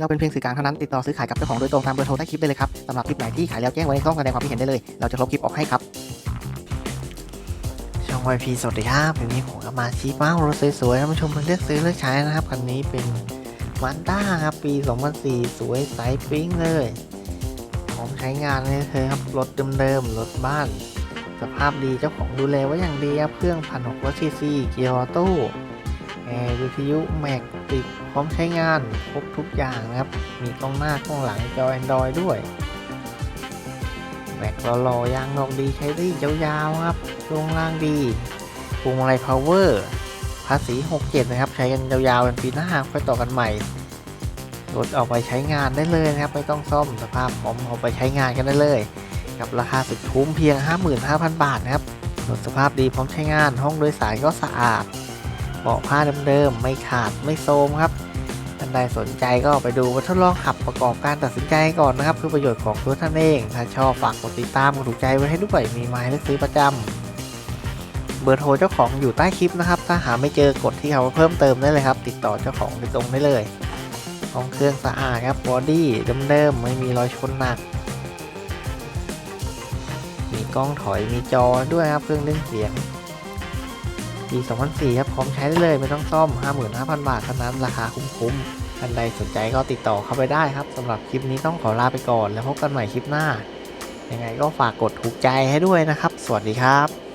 เราเป็นเพียงสื่อกลางเท่านั้นติดต่อซื้อขายกับเจ้าของโดยตรงตามเบอร์โทรใต้คลิปได้เลยครับสำหรับคลิปไหนที่ขายแล้วแจ้งไว้ในช่องแสดงความคิดเห็นได้เลย เราจะลบคลิปออกให้ครับ ช่อง YP สวัสดีครับวันนี้ผมก็มาชี้เป้ารถสวยๆท่านผู้ชมเลือกซื้อเลือกใช้นะครับคันนี้เป็นมันด้าครับปี 2004 สวยใสปิ๊งเลยของใช้งานเลยเธอครับรถเดิมๆรถบ้าน สภาพดีเจ้าของดูแลไว้อย่างดีครับเครื่องพันหกร้อยซีซีเกียร์ออโต้ ร์วิทยุแม็กติดพร้อมใช้งานครบทุกอย่างนะครับ มีกล้องหน้ากล้องหลังจอ Android ด้วยแม็กหล่อๆยางดอกดีใช้ได้ยาวๆครับช่วงล่างดีพวงมาลัยพาวเวอร์ภาษี 67 นะครับ ใช้กันยาวๆเป็นปีหน้าค่อยต่อกันใหม่รถเอาไปใช้งานได้เลยนะครับ ไม่ต้องซ่อมสภาพพร้อมเอาไปใช้งานกันได้เลย กับราคาสุดคุ้มเพียง 55,000 บาทนะครับรถสภาพดีพร้อมใช้งานห้องโดยสารก็สะอาด เบาะผ้าเดิมๆไม่ขาดไม่โทรมครับท่านใดสนใจก็ไปดูมาทดลองขับประกอบการตัดสินใจก่อนนะครับเพื่อประโยชน์ของตัวท่านเอง ถ้าชอบฝากกดติดตามกดถูกใจไว้ให้ด้วยมีไม้เลือกซื้อประจำเบอร์โทรเจ้าของอยู่ใต้คลิปนะครับ ถ้าหาไม่เจอกดที่เขาเพิ่มเติมได้เลยครับ ติดต่อเจ้าของโดยตรงได้เลยห้องเครื่องสะอาดครับบอดี้เดิมๆไม่มีรอยชนหนัก มีกล้องถอยมีจอด้วยครับเครื่องเล่นเสียง ปี 2004 ครับ พร้อมใช้ได้เลยไม่ต้องซ่อม 55,000 บาทเท่านั้นราคาคุ้มๆท่านใดสนใจก็ติดต่อเข้าไปได้ครับสำหรับคลิปนี้ต้องขอลาไปก่อน แล้วพบกันใหม่คลิปหน้า ยังไงก็ฝากกดถูกใจให้ด้วยนะครับ สวัสดีครับ